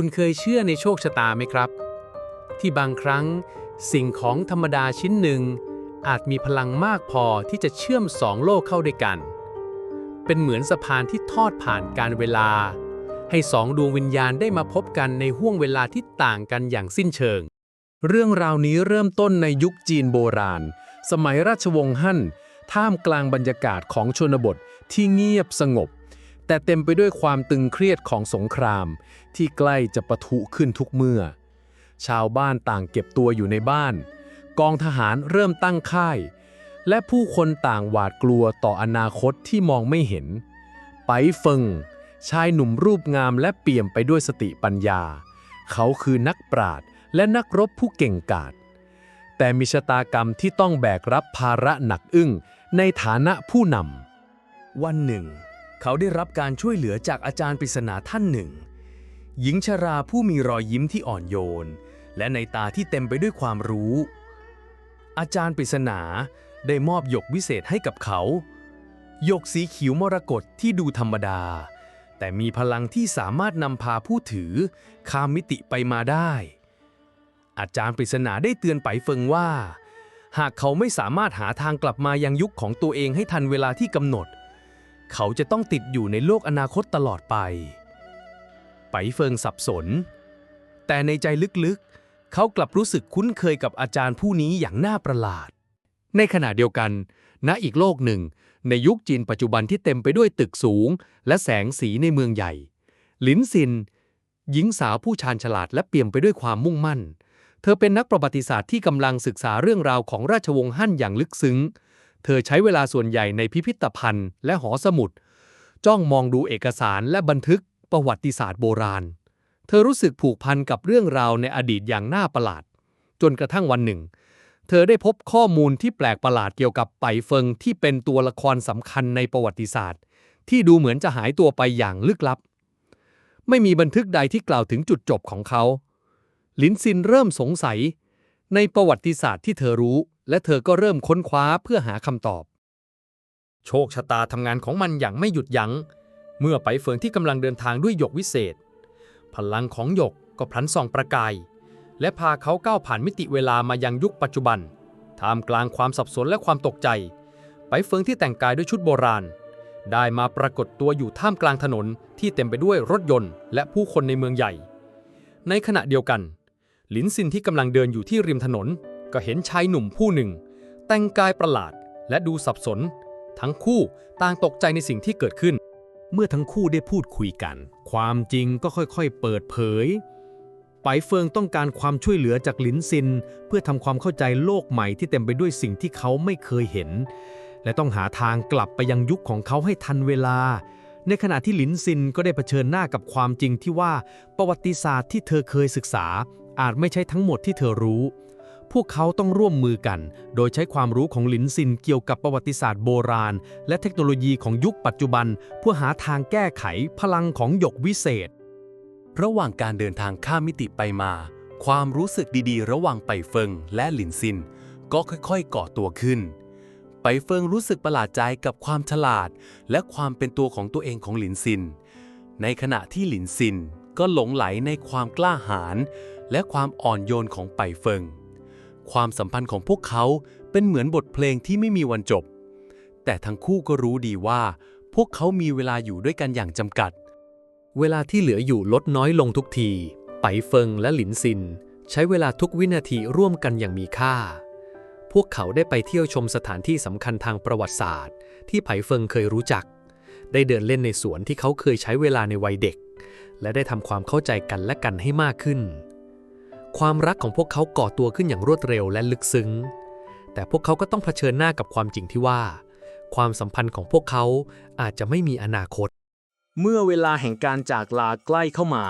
คุณเคยเชื่อในโชคชะตาไหมครับ ที่บางครั้ง สิ่งของธรรมดาชิ้นหนึ่ง อาจมีพลังมากพอที่จะเชื่อมสองโลกเข้าด้วยกัน เป็นเหมือนสะพานที่ทอดผ่านการเวลา ให้สองดวงวิญญาณได้มาพบกันในห้วงเวลาที่ต่างกันอย่างสิ้นเชิง เรื่องราวนี้เริ่มต้นในยุคจีนโบราณ สมัยราชวงศ์ฮั่นท่ามกลางบรรยากาศของชนบทที่เงียบสงบ แต่เต็มไปด้วยความตึงเครียดของสงคราม ที่ใกล้จะปะทุขึ้นทุกเมื่อ ชาวบ้านต่างเก็บตัวอยู่ในบ้าน กองทหารเริ่มตั้งค่าย และผู้คนต่างหวาดกลัวต่ออนาคตที่มองไม่เห็น ไปเฟิง ชายหนุ่มรูปงามและเปี่ยมไปด้วยสติปัญญา เขาคือนักปราชญ์และนักรบผู้เก่งกาจแต่มีชะตากรรมที่ต้องแบกรับภาระหนักอึ้งในฐานะผู้นำวันหนึ่ง เขาได้รับการช่วยเหลือจากอาจารย์ปริศนาท่านหนึ่ง หญิงชราผู้มีรอยยิ้มที่อ่อนโยน และในตาที่เต็มไปด้วยความรู้ อาจารย์ปริศนาได้มอบหยกวิเศษให้กับเขาหยกสีเขียวมรกตที่ดูธรรมดา แต่มีพลังที่สามารถนำพาผู้ถือข้ามมิติไปมาได้ อาจารย์ปริศนาได้เตือนไปเฟิงว่า หากเขาไม่สามารถหาทางกลับมายังยุคของตัวเองให้ทันเวลาที่กำหนด เขาจะต้องติดอยู่ในโลกอนาคตตลอดไป ไปเฟิงสับสน แต่ในใจลึกๆ เขากลับรู้สึกคุ้นเคยกับอาจารย์ผู้นี้อย่างน่าประหลาด ในขณะเดียวกัน ณอีกโลกหนึ่ง ในยุคจีนปัจจุบันที่เต็มไปด้วยตึกสูง และแสงสีในเมืองใหญ่ หลินซิน หญิงสาวผู้ชาญฉลาดและเปี่ยมไปด้วยความมุ่งมั่น เธอเป็นนักประวัติศาสตร์ที่กำลังศึกษาเรื่องราวของราชวงศ์ฮั่นอย่างลึกซึ้ง เธอใช้เวลาส่วนใหญ่ในพิพิธภัณฑ์และหอสมุด จ้องมองดูเอกสารและบันทึกประวัติศาสตร์โบราณ เธอรู้สึกผูกพันกับเรื่องราวในอดีตอย่างน่าประหลาด จนกระทั่งวันหนึ่ง เธอได้พบข้อมูลที่แปลกประหลาดเกี่ยวกับไปเฟิงที่เป็นตัวละครสำคัญในประวัติศาสตร์ ที่ดูเหมือนจะหายตัวไปอย่างลึกลับ ไม่มีบันทึกใดที่กล่าวถึงจุดจบของเขา ลินซินเริ่มสงสัย ในประวัติศาสตร์ที่เธอรู้ และเธอก็เริ่มค้นคว้าเพื่อหาคำตอบ โชคชะตาทำงานของมันอย่างไม่หยุดยัง้ง เมื่อไปเฟิงที่กำลังเดินทางด้วยหยกวิเศษ พลังของหยกก็พลันส่องประกาย และพาเขาก้าวผ่านมิติเวลามายังยุคปัจจุบัน ท่ามกลางความสับสนและความตกใจ ไปเฟิงที่แต่งกายด้วยชุดโบราณ ได้มาปรากฏตัวอยู่ท่ามกลางถนนที่เต็มไปด้วยรถยนต์ และผู้คนในเมืองใหญ่ ในขณะเดียวกัน หลินซินที่กำลังเดินอยู่ที่ริมถนน ก็เห็นชายหนุ่มผู้หนึ่ง แต่งกายประหลาดและดูสับสน ทั้งคู่ต่างตกใจในสิ่งที่เกิดขึ้น เมื่อทั้งคู่ได้พูดคุยกัน ความจริงก็ค่อยๆ เปิดเผย ไปเฟิงต้องการความช่วยเหลือจากหลินซิน เพื่อทำความเข้าใจโลกใหม่ที่เต็มไปด้วยสิ่งที่เขาไม่เคยเห็น และต้องหาทางกลับไปยังยุคของเขาให้ทันเวลา ในขณะที่หลินซินก็ได้เผชิญหน้ากับความจริงที่ว่าประวัติศาสตร์ที่เธอเคยศึกษา อาจไม่ใช่ทั้งหมดที่เธอรู้ พวกเขาต้องร่วมมือกัน โดยใช้ความรู้ของหลินซินเกี่ยวกับประวัติศาสตร์โบราณ และเทคโนโลยีของยุคปัจจุบัน เพื่อหาทางแก้ไขพลังของหยกวิเศษ ระหว่างการเดินทางข้ามมิติไปมา ความรู้สึกดีๆ ระหว่างไปเฟิงและหลินซิน ก็ค่อยๆ ก่อตัวขึ้น ไปเฟิงรู้สึกประหลาดใจกับความฉลาด และความเป็นตัวของตัวเองของหลินซิน ในขณะที่หลินซินก็หลงไหลในความกล้าหาญและความอ่อนโยนของไปเฟิง ความสัมพันธ์ของพวกเขาเป็นเหมือนบทเพลงที่ไม่มีวันจบ แต่ทั้งคู่ก็รู้ดีว่า พวกเขามีเวลาอยู่ด้วยกันอย่างจำกัด เวลาที่เหลืออยู่ลดน้อยลงทุกที ไปเฟิงและหลินซิน ใช้เวลาทุกวินาทีร่วมกันอย่างมีค่า พวกเขาได้ไปเที่ยวชมสถานที่สำคัญทางประวัติศาสตร์ ที่ไผเฟิงเคยรู้จัก ได้เดินเล่นในสวนที่เขาเคยใช้เวลาในวัยเด็ก และได้ทำความเข้าใจกันและกันให้มากขึ้น ความรักของพวกเขาก่อตัวขึ้นอย่างรวดเร็วและลึกซึ้ง แต่พวกเขาก็ต้องเผชิญหน้ากับความจริงที่ว่า ความสัมพันธ์ของพวกเขาอาจจะไม่มีอนาคต เมื่อเวลาแห่งการจากลาใกล้เข้ามา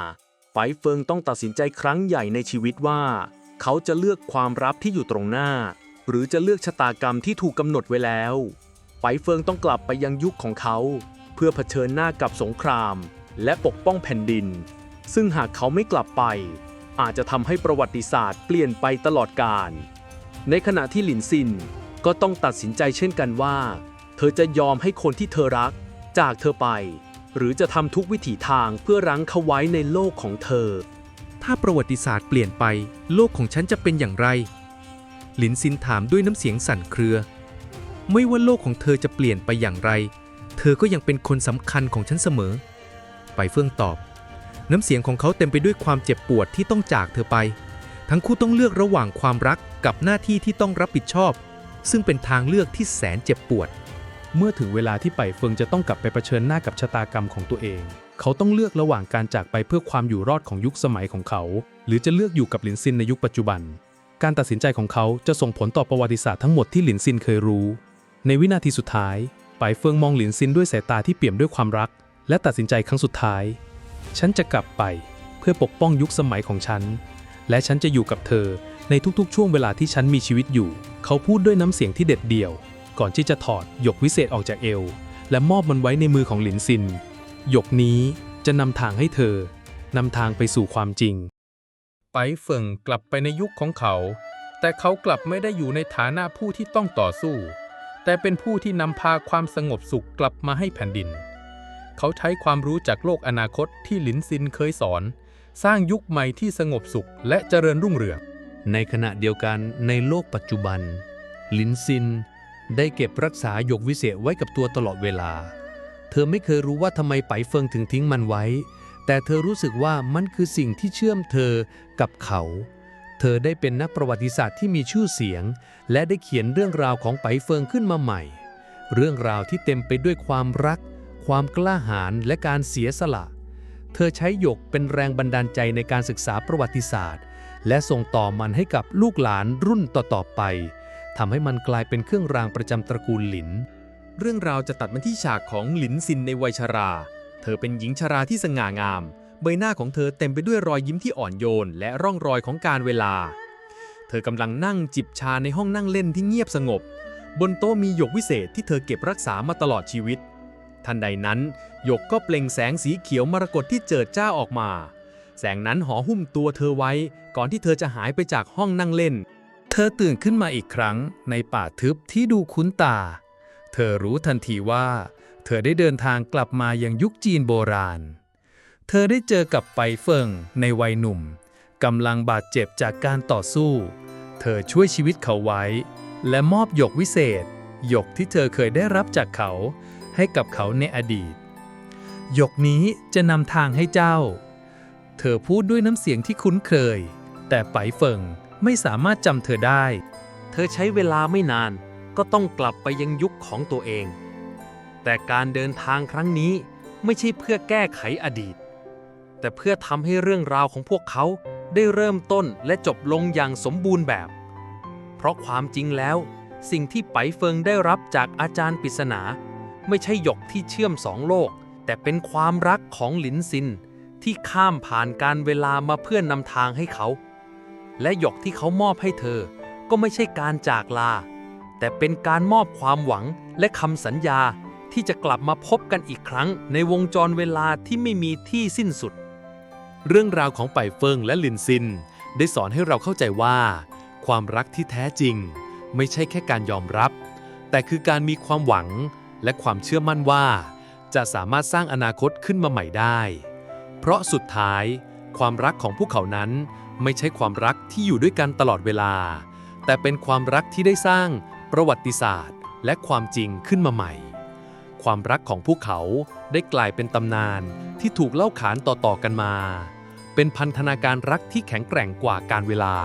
ไปเฟิงต้องตัดสินใจครั้งใหญ่ในชีวิตว่า เขาจะเลือกความรับที่อยู่ตรงหน้า หรือจะเลือกชะตากรรมที่ถูกกำหนดไว้แล้วไปเฟิงต้องกลับไปยังยุคของเขา เพื่อเผชิญหน้ากับสงคราม และปกป้องแผ่นดิน ซึ่งหากเขาไม่กลับไป อาจจะทำให้ประวัติศาสตร์เปลี่ยนไปตลอดกาลในขณะที่หลินซินก็ต้องตัดสินใจเช่นกันว่า เธอจะยอมให้คนที่เธอรัก จากเธอไป หรือจะทำทุกวิถีทางเพื่อรั้งเขาไว้ในโลกของเธอ ถ้าประวัติศาสตร์เปลี่ยนไป โลกของฉันจะเป็นอย่างไร หลินซินถามด้วยน้ำเสียงสั่นเครือ ไม่ว่าโลกของเธอจะเปลี่ยนไปอย่างไร เธอก็ยังเป็นคนสำคัญของฉันเสมอ ไปเฟื่องตอบ น้ำเสียงของเขาเต็มไปด้วยความเจ็บปวดที่ต้องจากเธอไป ทั้งคู่ต้องเลือกระหว่างความรักกับหน้าที่ที่ต้องรับผิดชอบ ซึ่งเป็นทางเลือกที่แสนเจ็บปวด เมื่อถึงเวลาที่ไปเฟิงจะต้องกลับไปเผชิญหน้ากับชะตากรรมของตัวเอง เขาต้องเลือกระหว่างการจากไปเพื่อความอยู่รอดของยุคสมัยของเขา หรือจะเลือกอยู่กับหลินซินในยุคปัจจุบัน การตัดสินใจของเขาจะส่งผลต่อประวัติศาสตร์ทั้งหมดที่หลินซินเคยรู้ ในวินาทีสุดท้ายไปเฟิงมองหลินซินด้วยสายตาที่เปี่ยมด้วยความรัก และตัดสินใจครั้งสุดท้าย ฉันจะกลับไปเพื่อปกป้องยุคสมัยของฉัน และฉันจะอยู่กับเธอในทุกๆ ช่วงเวลาที่ฉันมีชีวิตอยู่ เขาพูดด้วยน้ำเสียงที่เด็ดเดี่ยว ก่อนที่จะถอดหยกวิเศษออกจากเอว และมอบมันไว้ในมือของหลินซิน หยกนี้จะนำทางให้เธอนำทางไปสู่ความจริง ไปเฟิงกลับไปในยุคของเขา แต่เขากลับไม่ได้อยู่ในฐานะผู้ที่ต้องต่อสู้ แต่เป็นผู้ที่นำพาความสงบสุขกลับมาให้แผ่นดิน เขาใช้ความรู้จากโลกอนาคตที่หลินซินเคยสอน สร้างยุคใหม่ที่สงบสุขและเจริญรุ่งเรือง ในขณะเดียวกันในโลกปัจจุบันลินซิน ได้เก็บรักษาหยกวิเศษไว้กับตัวตลอดเวลา เธอไม่เคยรู้ว่าทำไมไปเฟิงถึงทิ้งมันไว้ แต่เธอรู้สึกว่ามันคือสิ่งที่เชื่อมเธอกับเขาเธอได้เป็นนักประวัติศาสตร์ที่มีชื่อเสียง และได้เขียนเรื่องราวของไปเฟิงขึ้นมาใหม่ เรื่องราวที่เต็มไปด้วยความรัก ความกล้าหาญและการเสียสละ เธอใช้หยกเป็นแรงบันดาลใจในการศึกษาประวัติศาสตร์ และส่งต่อมันให้กับลูกหลานรุ่นต่อๆไปทำให้มันกลายเป็นเครื่องรางประจำตระกูลหลิน เรื่องราวจะตัดมาที่ฉากของหลินซินในวัยชรา เธอเป็นหญิงชราที่สง่างาม ใบหน้าของเธอเต็มไปด้วยรอยยิ้มที่อ่อนโยน และร่องรอยของการเวลา เธอกำลังนั่งจิบชาในห้องนั่งเล่นที่เงียบสงบ บนโต๊ะมีหยกวิเศษที่เธอเก็บรักษามาตลอดชีวิต ทันใดนั้นหยกก็เปล่งแสงสีเขียวมรกตที่เจิดจ้าออกมา แสงนั้นห่อหุ้มตัวเธอไว้ ก่อนที่เธอจะหายไปจากห้องนั่งเล่น เธอตื่นขึ้นมาอีกครั้งในป่าทึบที่ดูคุ้นตา เธอรู้ทันทีว่า เธอได้เดินทางกลับมายังยุคจีนโบราณ เธอได้เจอกับไปเฟิงในวัยหนุ่มกำลังบาดเจ็บจากการต่อสู้ เธอช่วยชีวิตเขาไว้ และมอบหยกวิเศษหยกที่เธอเคยได้รับจากเขา ให้กับเขาในอดีต หยกนี้จะนำทางให้เจ้า เธอพูดด้วยน้ำเสียงที่คุ้นเคย แต่ไปเฟิงไม่สามารถจำเธอได้ เธอใช้เวลาไม่นานก็ต้องกลับไปยังยุคของตัวเอง แต่การเดินทางครั้งนี้ไม่ใช่เพื่อแก้ไขอดีต แต่เพื่อทำให้เรื่องราวของพวกเขาได้เริ่มต้นและจบลงอย่างสมบูรณ์แบบ เพราะความจริงแล้ว สิ่งที่ไปเฟิงได้รับจากอาจารย์ปริศนา ไม่ใช่หยกที่เชื่อมสองโลก แต่เป็นความรักของหลินซิน ที่ข้ามผ่านการเวลามาเพื่อนนำทางให้เขา และหยกที่เขามอบให้เธอ ก็ไม่ใช่การจากลา แต่เป็นการมอบความหวังและคำสัญญาที่จะกลับมาพบกันอีกครั้ง ในวงจรเวลาที่ไม่มีที่สิ้นสุด เรื่องราวของไปเฟิงและลินซิน ได้สอนให้เราเข้าใจว่า ความรักที่แท้จริง ไม่ใช่แค่การยอมรับ แต่คือการมีความหวัง และความเชื่อมั่นว่า จะสามารถสร้างอนาคตขึ้นมาใหม่ได้ เพราะสุดท้าย ความรักของพวกเขานั้น ไม่ใช่ความรักที่อยู่ด้วยกันตลอดเวลา แต่เป็นความรักที่ได้สร้างประวัติศาสตร์ และความจริงขึ้นมาใหม่ ความรักของพวกเขาได้กลายเป็นตำนานที่ถูกเล่าขานต่อๆกันมา เป็นพันธนาการรักที่แข็งแกร่งกว่าการเวลา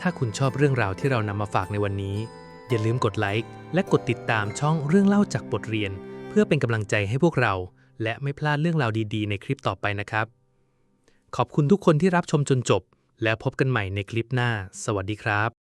ถ้าคุณชอบเรื่องราวที่เรานำมาฝากในวันนี้ อย่าลืมกดไลค์ และกดติดตามช่องเรื่องเล่าจากบทเรียน เพื่อเป็นกำลังใจให้พวกเรา และไม่พลาดเรื่องราวดีๆ ในคลิปต่อไปนะครับ ขอบคุณทุกคนที่รับชมจนจบ แล้วพบกันใหม่ในคลิปหน้า สวัสดีครับ